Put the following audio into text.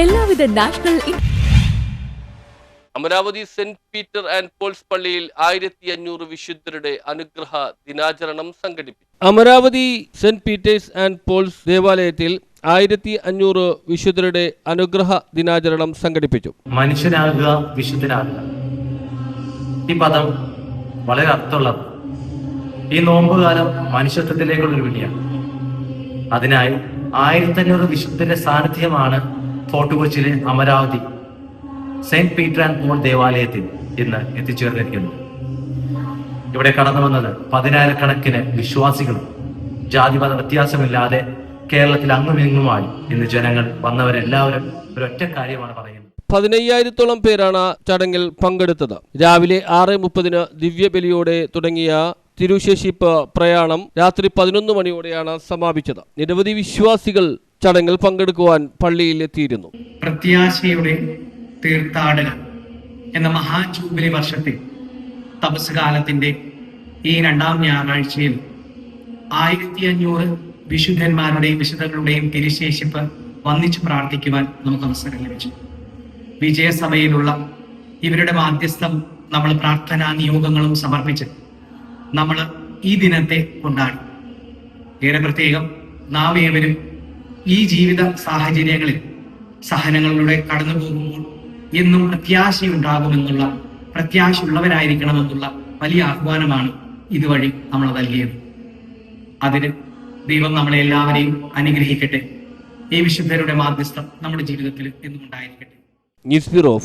എല്ലാവിധ national Amaravathi Saint Peter and Paul's പള്ളിയിൽ ആയിരത്തി അഞ്ഞൂറ് വിശുദ്ധരുടെ അനുഗ്രഹ ദിനാചരണം സംഘടിപ്പിച്ചു. Amaravathi Saint Peter's and Paul's ദേവാലയത്തിൽ ആയിരത്തി അഞ്ഞൂറ് വിശുദ്ധരുടെ അനുഗ്രഹ ദിനാചരണം സംഘടിപ്പിച്ചു. മനുഷ്യനാകുക വിശുദ്ധനാകുക. ഈ പദം വളരെ അർത്ഥമുള്ളത്. ഈ നോമ്പുകാലം മനുഷ്യത്വത്തിലേക്കുള്ള ഒരു വിളിയാണ്. അതിനായി ആയിരത്തി അഞ്ഞൂറ് വിശുദ്ധന്റെ സാന്നിധ്യമാണ് ഫോർട്ട് കൊച്ചിയിലെ Amaravathi Saint Peter and Paul ദേവാലയത്തിൽ ഇന്ന് എത്തിച്ചേർന്നിരിക്കുന്നു. ഇവിടെ കടന്നു വന്നത് പതിനായിരക്കണക്കിന് വിശ്വാസികളും ജാതിമത വ്യത്യാസമില്ലാതെ കേരളത്തിൽ അങ്ങുമിങ്ങുമായി ഇന്ന് ജനങ്ങൾ വന്നവരെല്ലാവരും ഒരൊറ്റ കാര്യമാണ് പറയുന്നത്. പതിനയ്യായിരത്തോളം പേരാണ് ചടങ്ങിൽ പങ്കെടുത്തത്. രാവിലെ ആറ് മുപ്പതിന് ദിവ്യബലിയോടെ തുടങ്ങിയ തിരുശേഷിപ്പ് പ്രയാണം രാത്രി പതിനൊന്ന് മണിയോടെയാണ് സമാപിച്ചത്. നിരവധി വിശ്വാസികൾ ചടങ്ങിൽ പങ്കെടുക്കുവാൻ പള്ളിയിൽ എത്തിയിരുന്നു പ്രത്യാശയുടെ തീർത്ഥാടനം എന്ന മഹാ ജൂബിലി വർഷത്തിൽ തപസ് കാലത്തിന്റെ ഈ രണ്ടാം ഞായറാഴ്ചയിൽ ആയിരത്തി അഞ്ഞൂറ് വിശുദ്ധന്മാരുടെയും വിശുദ്ധങ്ങളുടെയും തിരുശേഷിപ്പ് വന്നിച്ച് പ്രാർത്ഥിക്കുവാൻ നമുക്ക് അവസരം ലഭിച്ചു. വിജയസഭയിലുള്ള ഇവരുടെ മാധ്യസ്ഥം നമ്മൾ പ്രാർത്ഥനാ നിയോഗങ്ങളും സമർപ്പിച്ച് നമ്മൾ ഈ ദിനത്തെ കൊണ്ടാടി. ഏറെ പ്രത്യേകം നാം ഏവരും ഈ ജീവിത സാഹചര്യങ്ങളിൽ സഹനങ്ങളിലൂടെ കടന്നു പോകുമ്പോൾ എന്നും പ്രത്യാശയുണ്ടാകുമെന്നുള്ള പ്രത്യാശയുള്ളവരായിരിക്കണമെന്നുള്ള വലിയ ആഹ്വാനമാണ് ഇതുവഴി നമ്മൾ നൽകിയത്. അതിന് ദൈവം നമ്മളെ എല്ലാവരെയും അനുഗ്രഹിക്കട്ടെ. ഈ വിശുദ്ധരുടെ മാധ്യസ്ഥം നമ്മുടെ ജീവിതത്തിൽ എന്നും ഉണ്ടായിരിക്കട്ടെ ന്യൂസ് ബ്യൂറോ